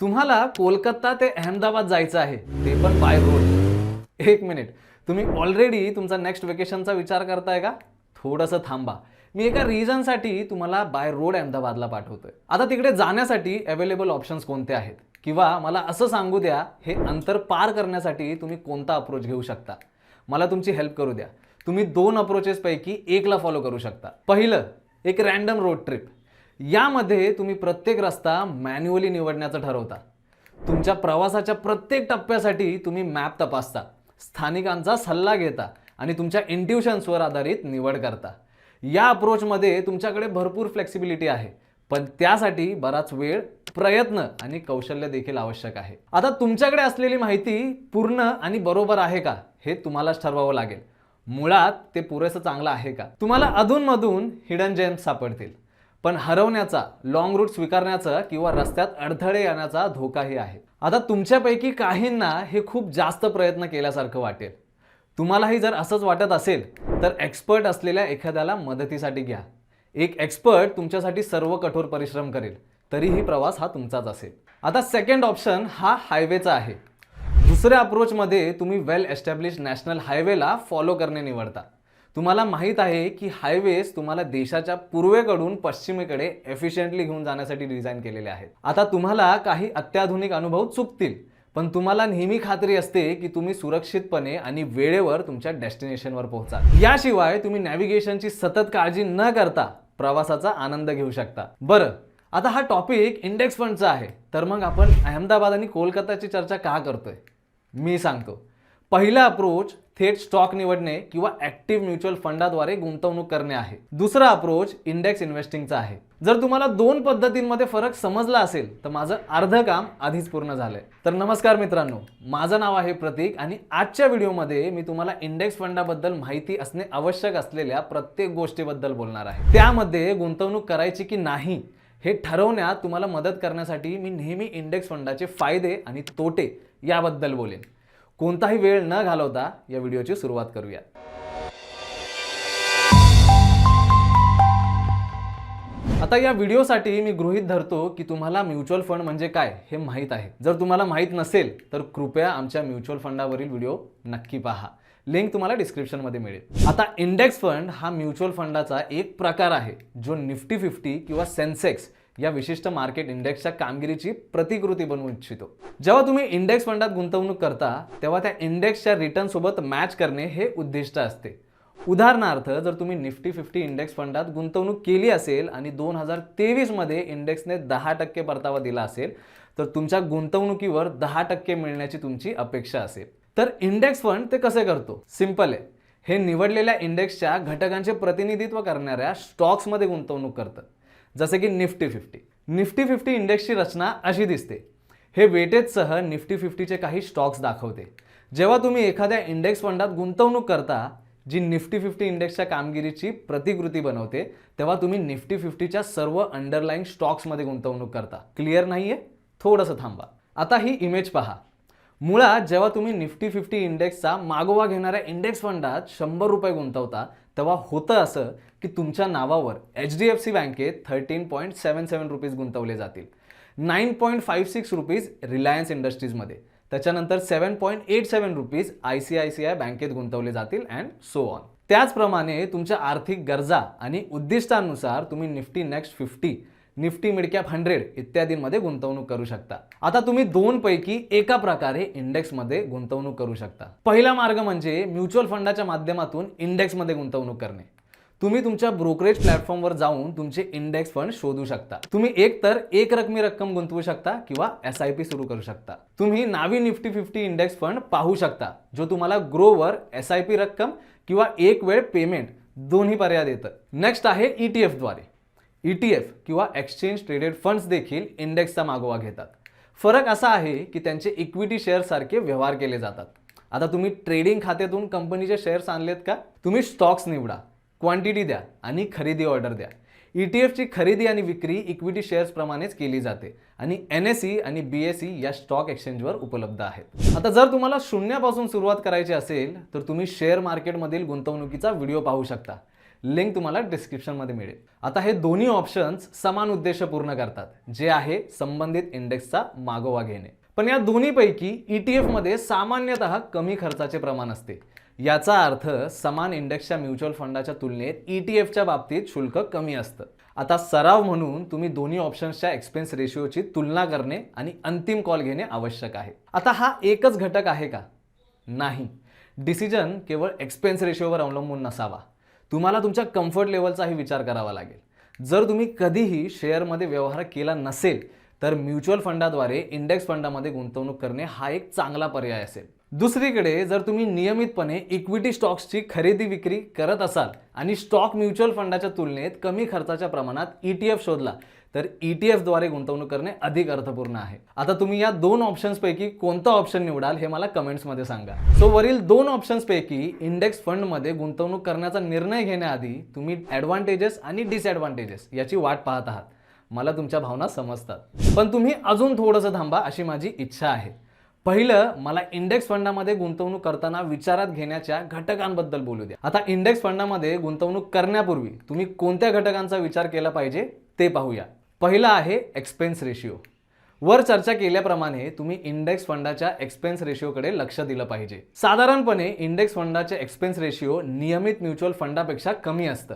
तुम्हाला कोलकाता ते अहमदाबाद जायचं आहे ते पण बाय रोड एक मिनिट तुम्ही ऑलरेडी तुमचा नेक्स्ट वेकेशनचा विचार करताय का? थोडंसं थांबा. मी एका रिझनसाठी तुम्हाला बाय रोड अहमदाबादला पाठवतोय. आता तिकडे जाण्यासाठी अवेलेबल ऑप्शन्स कोणते आहेत? किंवा मला असं सांगू द्या हे अंतर पार करण्यासाठी तुम्ही कोणता अप्रोच घेऊ शकता? मला तुमची हेल्प करू द्या. तुम्ही दोन अप्रोचेस पैकी एकला फॉलो करू शकता. पहिलं एक रॅन्डम रोड ट्रिप यामध्ये तुम्ही प्रत्येक रस्ता मॅन्युअली निवडण्याचं ठरवता. तुमच्या प्रवासाच्या प्रत्येक टप्प्यासाठी तुम्ही मॅप तपासता स्थानिकांचा सल्ला घेता आणि तुमच्या इंट्युशन्सवर आधारित निवड करता. या अप्रोचमध्ये तुमच्याकडे भरपूर फ्लेक्सिबिलिटी आहे पण त्यासाठी बराच वेळ प्रयत्न आणि कौशल्य देखील आवश्यक आहे. आता तुमच्याकडे असलेली माहिती पूर्ण आणि बरोबर आहे का हे तुम्हालाच ठरवावं लागेल. मुळात ते पुरेसं चांगलं आहे का? तुम्हाला अधूनमधून हिडन जेम्स सापडतील. पण हरवण्याचा लॉंग रूट स्वीकारण्याचा किंवा रस्त्यात अडथळे येण्याचा धोकाही आहे. आता तुमच्यापैकी काहींना हे खूप जास्त प्रयत्न केल्यासारखं वाटेल. तुम्हालाही जर असंच वाटत असेल तर एक्सपर्ट असलेल्या एखाद्याला मदतीसाठी घ्या. एक एक्सपर्ट तुमच्यासाठी सर्व कठोर परिश्रम करेल तरीही प्रवास हा तुमचाच असेल. आता सेकंड ऑप्शन हा हायवेचा आहे. दुसऱ्या अप्रोचमध्ये तुम्ही वेल एस्टॅब्लिश नॅशनल हायवेला फॉलो करणे निवडता. तुम्हाला माहीत आहे की हायवेज तुम्हाला देशाच्या पूर्वेकडून पश्चिमेकडे एफिशियंटली घेऊन जाण्यासाठी डिझाईन केलेले आहेत. आता तुम्हाला काही अत्याधुनिक अनुभव चुकतील पण तुम्हाला नेहमी खात्री असते की तुम्ही सुरक्षितपणे आणि वेळेवर तुमच्या डेस्टिनेशनवर पोहोचा याशिवाय तुम्ही नॅव्हिगेशनची सतत काळजी न करता प्रवासाचा आनंद घेऊ शकता. बरं आता हा टॉपिक इंडेक्स फंडचा आहे. तर मग आपण अहमदाबाद आणि कोलकाताची चर्चा का करतोय? मी सांगतो. पहिला अप्रोच थेट स्टॉक निवडणे किंवा ऍक्टिव्ह म्युच्युअल फंडाद्वारे गुंतवणूक करणे आहे. दुसरा अप्रोच इंडेक्स इन्व्हेस्टिंगचा आहे. जर तुम्हाला दोन पद्धतींमध्ये फरक समजला असेल तर माझं अर्ध काम आधीच पूर्ण झालंय. तर नमस्कार मित्रांनो माझं नाव आहे प्रतीक आणि आजच्या व्हिडिओमध्ये मी तुम्हाला इंडेक्स फंडाबद्दल माहिती असणे आवश्यक असलेल्या प्रत्येक गोष्टीबद्दल बोलणार आहे. त्यामध्ये गुंतवणूक करायची की नाही हे ठरवण्यात तुम्हाला मदत करण्यासाठी मी नेहमी इंडेक्स फंडाचे फायदे आणि तोटे याबद्दल बोलेन. कोणताही वेळ न घालवता या व्हिडिओची सुरुवात करूया. आता या व्हिडिओसाठी मी गृहीत धरतो की तुम्हाला म्युच्युअल फंड म्हणजे काय हे माहीत आहे. जर तुम्हाला माहीत नसेल तर कृपया आमच्या म्युच्युअल फंडावरील व्हिडिओ नक्की पहा. लिंक तुम्हाला डिस्क्रिप्शनमध्ये मिळेल. आता इंडेक्स फंड हा म्युच्युअल फंडाचा एक प्रकार आहे जो निफ्टी फिफ्टी किंवा सेन्सेक्स या विशिष्ट मार्केट इंडेक्सच्या कामगिरीची प्रतिकृती बनवू इच्छितो. जेव्हा तुम्ही इंडेक्स फंडात गुंतवणूक करता तेव्हा त्या इंडेक्सच्या रिटर्न सोबत मॅच करणे हे उद्दिष्ट असते. उदाहरणार्थ जर तुम्ही निफ्टी फिफ्टी इंडेक्स फंडात गुंतवणूक केली असेल आणि दोन हजार तेवीसमध्ये इंडेक्सने दहा टक्के परतावा दिला असेल तर तुमच्या गुंतवणुकीवर दहा टक्के मिळण्याची तुमची अपेक्षा असेल. तर इंडेक्स फंड ते कसे करतो? सिंपल आहे. हे निवडलेल्या इंडेक्सच्या घटकांचे प्रतिनिधित्व करणाऱ्या स्टॉक्समध्ये गुंतवणूक करतं. जसे की निफ्टी फिफ्टी. निफ्टी फिफ्टी इंडेक्सची रचना अशी दिसते. हे वेटेजसह निफ्टी फिफ्टीचे काही स्टॉक्स दाखवते. जेव्हा तुम्ही एखाद्या इंडेक्स फंडात गुंतवणूक करता जी निफ्टी फिफ्टी इंडेक्सच्या कामगिरीची प्रतिकृती बनवते तेव्हा तुम्ही निफ्टी फिफ्टीच्या सर्व अंडरलाईन स्टॉक्समध्ये गुंतवणूक करता. क्लिअर नाहीये? थोडंसं थांबा. आता ही इमेज पहा. मुळात जेव्हा तुम्ही निफ्टी फिफ्टी इंडेक्सचा मागोवा घेणाऱ्या इंडेक्स फंडात शंभर रुपये गुंतवता तेव्हा होतं असं की तुमच्या नावावर एच डी एफ सी बँकेत thirteen point seven seven rupees गुंतवले जातील. Nine point five six rupees Reliance इंडस्ट्रीजमध्ये त्याच्यानंतर seven point eight seven rupees I C I C I बँकेत गुंतवले जातील अँड सो ऑन त्याचप्रमाणे तुमच्या आर्थिक गरजा आणि उद्दिष्टानुसार तुम्ही Nifty next fifty Nifty midcap hundred इत्यादींमध्ये गुंतवणूक करू शकता. आता तुम्ही दोन पैकी एका प्रकारे इंडेक्समध्ये गुंतवणूक करू शकता. पहिला मार्ग म्हणजे म्युच्युअल फंडाच्या माध्यमातून इंडेक्समध्ये गुंतवणूक करणे. तुम्ही तुमच्या ब्रोकरेज प्लॅटफॉर्मवर जाऊन तुमचे इंडेक्स फंड शोधू शकता. तुम्ही एक तर एक रकमी रक्कम गुंतवू शकता किंवा एस आय पी सुरू करू शकता. तुम्ही Navi Nifty fifty index fund पाहू शकता जो तुम्हाला ग्रोवर एस आय पी रक्कम किंवा एक वेळ पेमेंट दोन्ही पर्याय देतं. नेक्स्ट आहे ई टी एफद्वारे ई टी एफ किंवा एक्सचेंज ट्रेडेड फंड्स देखील इंडेक्सचा मागोवा घेतात. फरक असा आहे की त्यांचे इक्विटी शेअरसारखे व्यवहार केले जातात. आता तुम्ही ट्रेडिंग खात्यातून कंपनीचे शेअर्स आणलेत का? तुम्ही स्टॉक्स निवडा. क्वांटिटी द्या आणि खरेदी ऑर्डर द्या. ई टी एफची खरेदी आणि विक्री इक्विटी शेअर्स प्रमाणेच केली जाते आणि एन एस सी आणि बी एस सी या स्टॉक एक्सचेंजवर उपलब्ध आहेत. आता जर तुम्हाला शून्यापासून सुरुवात करायची असेल तर तुम्ही शेअर मार्केटमधील गुंतवणुकीचा व्हिडिओ पाहू शकता. लिंक तुम्हाला डिस्क्रिप्शनमध्ये मिळेल. आता हे दोन्ही ऑप्शन्स समान उद्देश पूर्ण करतात जे आहे संबंधित इंडेक्सचा मागोवा घेणे. पण या दोन्हीपैकी ई टी एफमध्ये सामान्यतः कमी खर्चाचे प्रमाण असते. याचा अर्थ समान इंडेक्सच्या म्युच्युअल फंडाच्या तुलनेत ई टी एफच्या बाबतीत शुल्क कमी असतं. आता सराव म्हणून तुम्ही दोन्ही ऑप्शन्सच्या एक्सपेन्स रेशिओची तुलना करणे आणि अंतिम कॉल घेणे आवश्यक आहे. आता हा एकच घटक आहे का? नाही. डिसिजन केवळ एक्सपेन्स रेशिओवर अवलंबून नसावा. तुम्हाला तुमच्या कम्फर्ट लेवलचाही विचार करावा लागेल. जर तुम्ही कधीही शेअरमध्ये व्यवहार केला नसेल तर म्युच्युअल फंडाद्वारे इंडेक्स फंडामध्ये गुंतवणूक करणे हा एक चांगला पर्याय असेल. दुसरीकडे जर तुम्ही नियमितपणे इक्विटी स्टॉक्सची खरेदी विक्री करत असाल आणि स्टॉक म्युच्युअल फंडाच्या तुलनेत कमी खर्चाच्या प्रमाणात ई टी एफ शोधला तर ई टी एफद्वारे गुंतवणूक करणे अधिक अर्थपूर्ण आहे. आता तुम्ही या दोन ऑप्शन्सपैकी कोणता ऑप्शन निवडाल हे मला कमेंट्समध्ये सांगा. सो वरील दोन ऑप्शन्सपैकी इंडेक्स फंडमध्ये गुंतवणूक करण्याचा निर्णय घेण्याआधी तुम्ही ॲडव्हान्टेजेस आणि डिसॲडव्हान्टेजेस याची वाट पाहत आहात. मला तुमच्या भावना समजतात. पण तुम्ही अजून थोडंसं थांबा अशी माझी इच्छा आहे. पहिलं मला इंडेक्स फंडामध्ये गुंतवणूक करताना विचारात घेण्याच्या घटकांबद्दल बोलू द्या. आता इंडेक्स फंडामध्ये गुंतवणूक करण्यापूर्वी तुम्ही कोणत्या घटकांचा विचार केला पाहिजे ते पाहूया. पहिला आहे एक्सपेन्स रेशिओ वर चर्चा केल्याप्रमाणे तुम्ही इंडेक्स फंडाच्या एक्सपेन्स रेशिओकडे लक्ष दिलं पाहिजे. साधारणपणे इंडेक्स फंडाचे एक्सपेन्स रेशिओ नियमित म्युच्युअल फंडापेक्षा कमी असतं.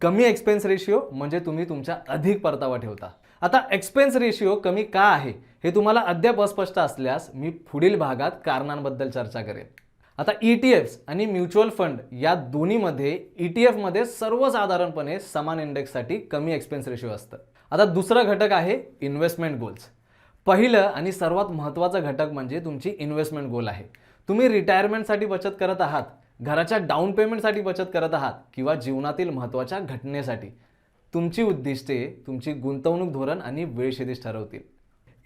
कमी एक्सपेन्स रेशिओ म्हणजे तुम्ही तुमच्या अधिक परतावा ठेवता. आता एक्सपेन्स रेशिओ कमी का आहे? हे तुम्हाला अद्याप अस्पष्ट असल्यास मी पुढील भागात कारणांबद्दल चर्चा करेन. आता ई टी एफ्स आणि म्युच्युअल फंड या दोन्हीमध्ये ई टी एफमध्ये सर्वसाधारणपणे समान इंडेक्ससाठी कमी एक्सपेन्स रेशिओ असतं. आता दुसरा घटक आहे इन्व्हेस्टमेंट गोल्स. पहिलं आणि सर्वात महत्त्वाचा घटक म्हणजे तुमची इन्व्हेस्टमेंट गोल आहे. तुम्ही रिटायरमेंटसाठी बचत करत आहात घराच्या डाऊन पेमेंटसाठी बचत करत आहात किंवा जीवनातील महत्त्वाच्या घटनेसाठी. तुमची उद्दिष्टे तुमची गुंतवणूक धोरण आणि वेळशेदीश ठरवतील.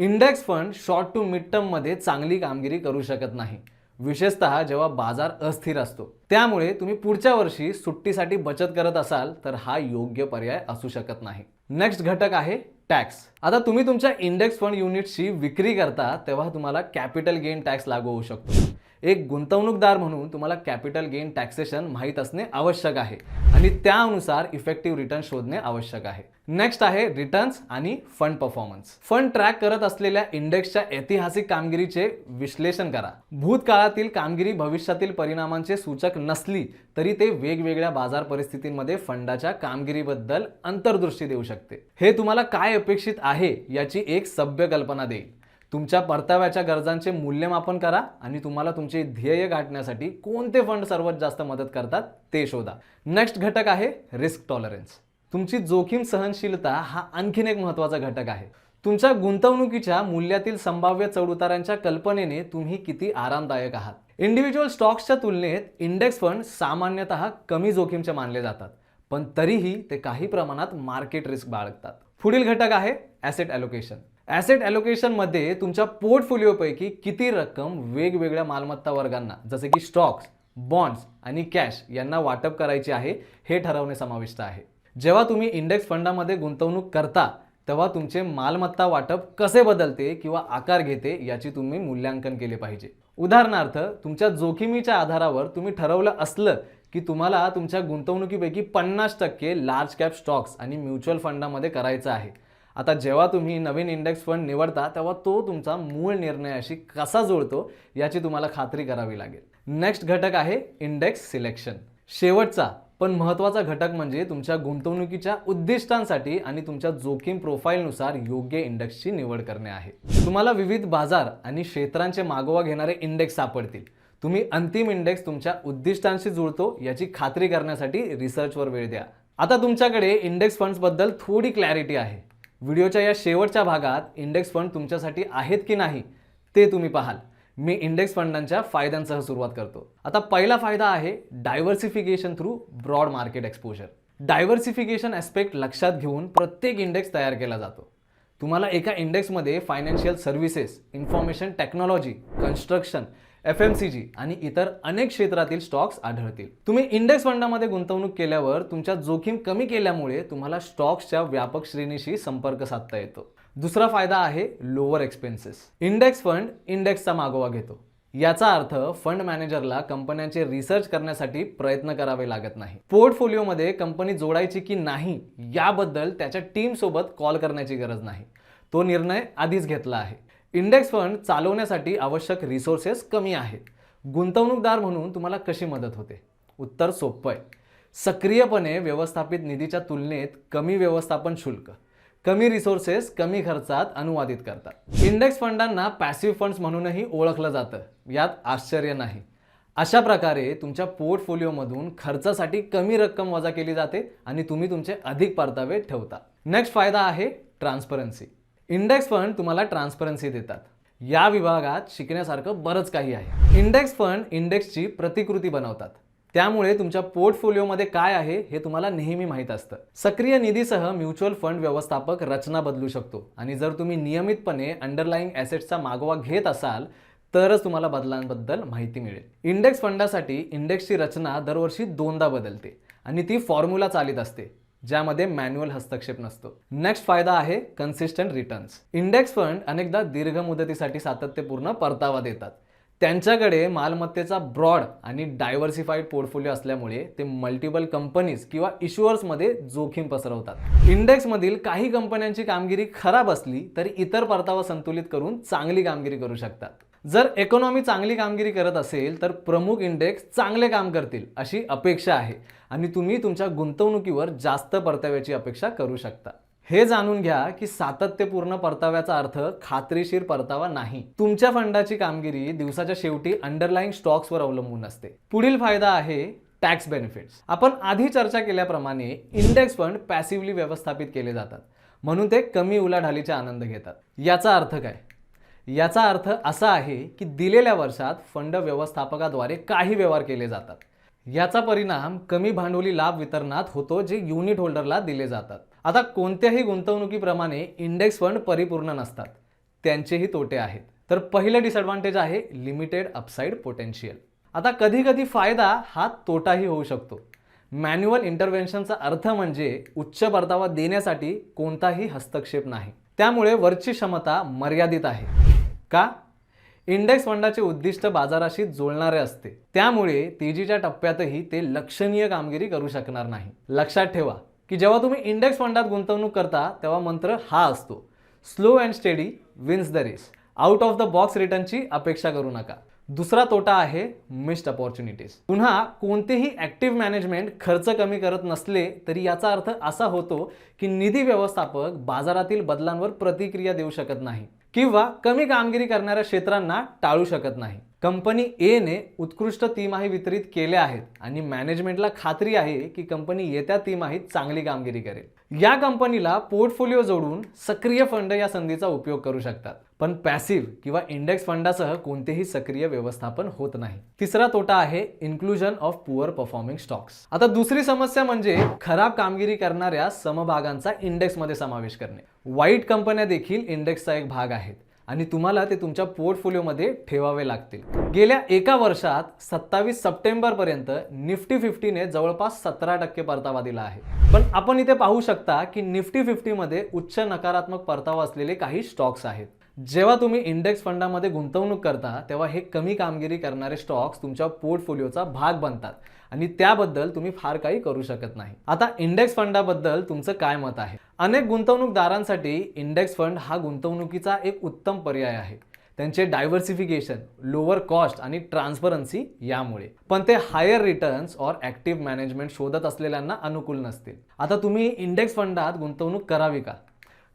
Index fund short to mid टर्ममध्ये चांगली कामगिरी करू शकत नाही. विशेषतः जेव्हा बाजार अस्थिर असतो. त्यामुळे तुम्ही पुढच्या वर्षी सुट्टीसाठी बचत करत असाल तर हा योग्य पर्याय असू शकत नाही. नेक्स्ट घटक आहे टॅक्स. आता तुम्ही तुमच्या इंडेक्स फंड युनिटची विक्री करता तेव्हा तुम्हाला कॅपिटल गेन टॅक्स लागू होऊ शकतो. एक गुंतवणूकदार म्हणून तुम्हाला कॅपिटल गेन टॅक्सेशन माहीत असणे आवश्यक आहे. आणि त्यानुसार इफेक्टिव्ह रिटर्न शोधणे आवश्यक आहे. नेक्स्ट आहे रिटर्न्स आणि फंड परफॉर्मन्स फंड ट्रॅक करत असलेल्या इंडेक्सच्या ऐतिहासिक कामगिरीचे विश्लेषण करा. भूतकाळातील कामगिरी भविष्यातील परिणामांचे सूचक नसली तरी ते वेगवेगळ्या बाजार परिस्थितींमध्ये फंडाच्या कामगिरीबद्दल अंतर्दृष्टी देऊ शकते. हे तुम्हाला काय अपेक्षित आहे याची एक सभ्य कल्पना देईल. तुमच्या परताव्याच्या गरजांचे मूल्यमापन करा आणि तुम्हाला तुमचे ध्येय गाठण्यासाठी कोणते फंड सर्वात जास्त मदत करतात ते शोधा. नेक्स्ट घटक आहे रिस्क टॉलरन्स तुमची जोखीम सहनशीलता हा आणखीन एक महत्त्वाचा घटक आहे. तुमच्या गुंतवणुकीच्या मूल्यातील संभाव्य चढउतारांच्या कल्पनेने तुम्ही किती आरामदायक आहात. इंडिव्हिज्युअल स्टॉक्सच्या तुलनेत इंडेक्स फंड सामान्यतः कमी जोखीमचे मानले जातात पण तरीही ते काही प्रमाणात मार्केट रिस्क बाळगतात. पुढील घटक आहे ॲसेट ॲलोकेशन ॲसेट ॲलोकेशनमध्ये तुमच्या पोर्टफोलिओपैकी किती रक्कम वेगवेगळ्या मालमत्ता वर्गांना जसे की स्टॉक्स बॉन्ड्स आणि कॅश यांना वाटप करायची आहे हे ठरवणे समाविष्ट आहे. जेव्हा तुम्ही इंडेक्स फंडामध्ये गुंतवणूक करता तेव्हा तुमचे मालमत्ता वाटप कसे बदलते किंवा आकार घेते याची तुम्ही मूल्यांकन केले पाहिजे. उदाहरणार्थ तुमच्या जोखमीच्या आधारावर तुम्ही ठरवलं असलं की तुम्हाला तुमच्या गुंतवणुकीपैकी पन्नास टक्के लार्ज कॅप स्टॉक्स आणि म्युच्युअल फंडामध्ये करायचं आहे. आता जेव्हा तुम्ही नवीन इंडेक्स फंड निवडता तेव्हा तो तुमचा मूळ निर्णयाशी कसा जुळतो याची तुम्हाला खात्री करावी लागेल. नेक्स्ट घटक आहे इंडेक्स सिलेक्शन शेवटचा पण महत्त्वाचा घटक म्हणजे तुमच्या गुंतवणुकीच्या उद्दिष्टांसाठी आणि तुमच्या जोखीम प्रोफाईलनुसार योग्य इंडेक्सची निवड करणे आहे. तुम्हाला विविध बाजार आणि क्षेत्रांचे मागोवा घेणारे इंडेक्स सापडतील. तुम्ही अंतिम इंडेक्स तुमच्या उद्दिष्टांशी जुळतो याची खात्री करण्यासाठी रिसर्चवर वेळ द्या. आता तुमच्याकडे इंडेक्स फंड्सबद्दल थोडी क्लॅरिटी आहे. व्हिडिओच्या या शेवटच्या भागात इंडेक्स फंड तुमच्यासाठी आहेत की नाही ते तुम्ही पाहाल. मी इंडेक्स फंडांच्या फायद्यांसह सुरुवात करतो. आता पहिला फायदा आहे diversification through broad market exposure diversification aspect लक्षात घेऊन प्रत्येक इंडेक्स तयार केला जातो. तुम्हाला एका इंडेक्समध्ये financial services information technology construction F M C G आणि इतर अनेक क्षेत्रातील स्टॉक्स आढळतील. तुम्ही इंडेक्स फंडामध्ये गुंतवणूक केल्यावर तुमच्या जोखीम कमी केल्यामुळे तुम्हाला स्टॉक्सच्या व्यापक श्रेणीशी संपर्क साधता येतो. दुसरा फायदा आहे लोअर एक्सपेन्सेस इंडेक्स फंड इंडेक्सचा मागोवा घेतो. याचा अर्थ फंड मॅनेजरला कंपन्यांचे रिसर्च करण्यासाठी प्रयत्न करावे लागत नाही. पोर्टफोलिओमध्ये कंपनी जोडायची की नाही याबद्दल त्याच्या टीम सोबत कॉल करण्याची गरज नाही. तो निर्णय आधीच घेतला आहे. इंडेक्स फंड चालवण्यासाठी आवश्यक रिसोर्सेस कमी आहेत. गुंतवणूकदार म्हणून तुम्हाला कशी मदत होते? उत्तर सोपं आहे. सक्रियपणे व्यवस्थापित निधीच्या तुलनेत कमी व्यवस्थापन शुल्क कमी रिसोर्सेस कमी खर्चात अनुवादित करतात. इंडेक्स फंडांना पॅसिव्ह फंड्स म्हणूनही ओळखलं जातं. यात आश्चर्य नाही. अशा प्रकारे तुमच्या पोर्टफोलिओमधून खर्चासाठी कमी रक्कम वजा केली जाते आणि तुम्ही तुमचे अधिक परतावे ठेवता. नेक्स्ट फायदा आहे ट्रान्सपरन्सी इंडेक्स फंड तुम्हाला ट्रान्सपरन्सी देतात. या विभागात शिकण्यासारखं बरंच काही आहे. इंडेक्स फंड इंडेक्सची प्रतिकृती बनवतात. त्यामुळे तुमच्या पोर्टफोलिओमध्ये काय आहे हे तुम्हाला नेहमी माहीत असतं. सक्रिय निधीसह म्युच्युअल फंड व्यवस्थापक रचना बदलू शकतो. आणि जर तुम्ही नियमितपणे अंडरलाईंग ॲसेट्सचा मागोवा घेत असाल तरच तुम्हाला बदलांबद्दल माहिती मिळेल. इंडेक्स फंडासाठी इंडेक्सची रचना दरवर्षी दोनदा बदलते. आणि ती फॉर्म्युला चालित असते. ज्यामध्ये मॅन्युअल हस्तक्षेप नसतो. नेक्स्ट फायदा आहे कन्सिस्टंट रिटर्न्स इंडेक्स फंड अनेकदा दीर्घ मुदतीसाठी सातत्यपूर्ण परतावा देतात. त्यांच्याकडे मालमत्तेचा ब्रॉड आणि डायव्हर्सिफाईड पोर्टफोलिओ असल्यामुळे ते मल्टिपल कंपनीज किंवा इश्युअर्समध्ये जोखीम पसरवतात. इंडेक्समधील काही कंपन्यांची कामगिरी खराब असली तरी इतर परतावा संतुलित करून चांगली कामगिरी करू शकतात. जर इकॉनॉमी चांगली कामगिरी करत असेल तर प्रमुख इंडेक्स चांगले काम करतील अशी अपेक्षा आहे. आणि तुम्ही तुमच्या गुंतवणुकीवर जास्त परताव्याची अपेक्षा करू शकता. हे जाणून घ्या की सातत्यपूर्ण परताव्याचा अर्थ खात्रीशीर परतावा नाही. तुमच्या फंडाची कामगिरी दिवसाच्या शेवटी अंडरलाईंग स्टॉक्सवर अवलंबून असते. पुढील फायदा आहे टॅक्स बेनिफिट्स आपण आधी चर्चा केल्याप्रमाणे इंडेक्स फंड पॅसिव्हली व्यवस्थापित केले जातात. म्हणून ते कमी उलाढालीचा आनंद घेतात. याचा अर्थ काय? याचा अर्थ असा आहे की दिलेल्या वर्षात फंड व्यवस्थापकाद्वारे काही व्यवहार केले जातात. याचा परिणाम कमी भांडवली लाभ वितरणात होतो जे युनिट होल्डरला दिले जातात. आता कोणत्याही गुंतवणुकीप्रमाणे इंडेक्स फंड परिपूर्ण नसतात. त्यांचेही तोटे आहेत. तर पहिलं डिसएडव्हान्टेज आहे लिमिटेड अपसाईड पोटेन्शियल आता कधी कधी फायदा हा तोटाही होऊ शकतो. मॅन्युअल इंटरव्हेन्शनचा अर्थ म्हणजे उच्च परतावा देण्यासाठी कोणताही हस्तक्षेप नाही. त्यामुळे वरची क्षमता मर्यादित आहे. का? इंडेक्स फंडाचे उद्दिष्ट बाजाराशी जुळणारे असते. त्यामुळे तेजीच्या टप्प्यातही ते लक्षणीय कामगिरी करू शकणार नाही. लक्षात ठेवा की जेव्हा तुम्ही इंडेक्स फंडात गुंतवणूक करता तेव्हा मंत्र हा असतो. Slow and steady wins the race out of the box रिटर्नची अपेक्षा करू नका. दुसरा तोटा आहे मिस्ड अपॉर्च्युनिटीज पुन्हा कोणतेही ऍक्टिव्ह मॅनेजमेंट खर्च कमी करत नसले तरी याचा अर्थ असा होतो की निधी व्यवस्थापक बाजारातील बदलांवर प्रतिक्रिया देऊ शकत नाही. किंवा कमी कामगिरी करणाऱ्या क्षेत्रांना टाळू शकत नाही. कंपनी एने उत्कृष्ट तिमाही वितरित केल्या आहेत आणि मॅनेजमेंटला खात्री आहे की कंपनी येत्या तिमाहीत चांगली कामगिरी करेल. या कंपनीला पोर्टफोलिओ जोडून सक्रिय फंड या संधीचा उपयोग करू शकतात. पण पॅसिव्ह किंवा इंडेक्स फंडासह कोणतेही सक्रिय व्यवस्थापन होत नाही. तिसरा तोटा आहे inclusion of poor performing stocks आता दुसरी समस्या म्हणजे खराब कामगिरी करणाऱ्या समभागांचा इंडेक्समध्ये समावेश करणे. वाईट कंपन्या देखील इंडेक्सचा एक भाग आहेत आणि तुम्हाला ते तुमच्या पोर्टफोलिओमध्ये ठेवावे लागतील. गेल्या एका वर्षात सत्तावीस सप्टेंबर पर्यंत निफ्टी फिफ्टीने जवळपास सतरा टक्के परतावा दिला आहे. पण आपण इथे पाहू शकता की निफ्टी फिफ्टीमध्ये उच्च नकारात्मक परतावा असलेले काही स्टॉक्स आहेत. जेव्हा तुम्ही इंडेक्स फंडामध्ये गुंतवणूक करता तेव्हा हे कमी कामगिरी करणारे स्टॉक्स तुमच्या पोर्टफोलिओचा भाग बनतात. आणि त्याबद्दल तुम्ही फार काही करू शकत नाही. आता इंडेक्स फंडाबद्दल तुमचं काय मत आहे? अनेक गुंतवणूकदारांसाठी इंडेक्स फंड हा गुंतवणुकीचा एक उत्तम पर्याय आहे. त्यांचे डायव्हर्सिफिकेशन लोअर कॉस्ट आणि ट्रान्सपरन्सी यामुळे. पण ते higher returns or active management शोधत असलेल्यांना अनुकूल नसतील. आता तुम्ही इंडेक्स फंडात गुंतवणूक करावी का?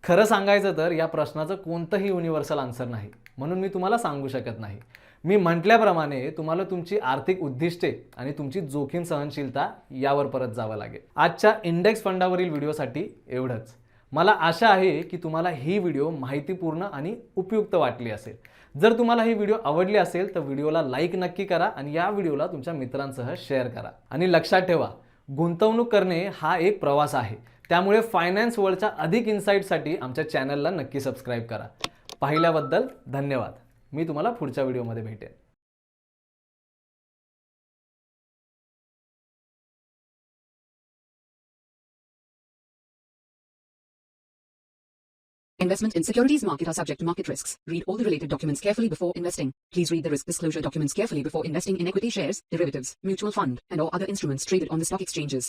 खरं सांगायचं तर या प्रश्नाचं कोणतंही युनिव्हर्सल आन्सर नाही. म्हणून मी तुम्हाला सांगू शकत नाही. मी म्हटल्याप्रमाणे तुम्हाला तुमची आर्थिक उद्दिष्टे आणि तुमची जोखीम सहनशीलता यावर परत जावं लागेल. आजच्या इंडेक्स फंडावरील व्हिडिओसाठी एवढंच. मला आशा आहे की तुम्हाला ही व्हिडिओ माहितीपूर्ण आणि उपयुक्त वाटली असेल. जर तुम्हाला ही व्हिडिओ आवडली असेल तर व्हिडिओला लाईक नक्की करा आणि या व्हिडिओला तुमच्या मित्रांसह शेअर करा. आणि लक्षात ठेवा गुंतवणूक करणे हा एक प्रवास आहे. त्यामुळे फायनान्स वर्ल्डच्या अधिक इन्साईटसाठी आमच्या चॅनलला नक्की सबस्क्राईब करा पाहिल्याबद्दल धन्यवाद मी तुम्हाला पुढच्या व्हिडिओमध्ये भेटेन Investment in securities market are subject to market risks. Read all the related documents carefully before investing. Please read the risk disclosure documents carefully before investing in equity shares, derivatives, mutual fund, and or other instruments traded on the stock exchanges.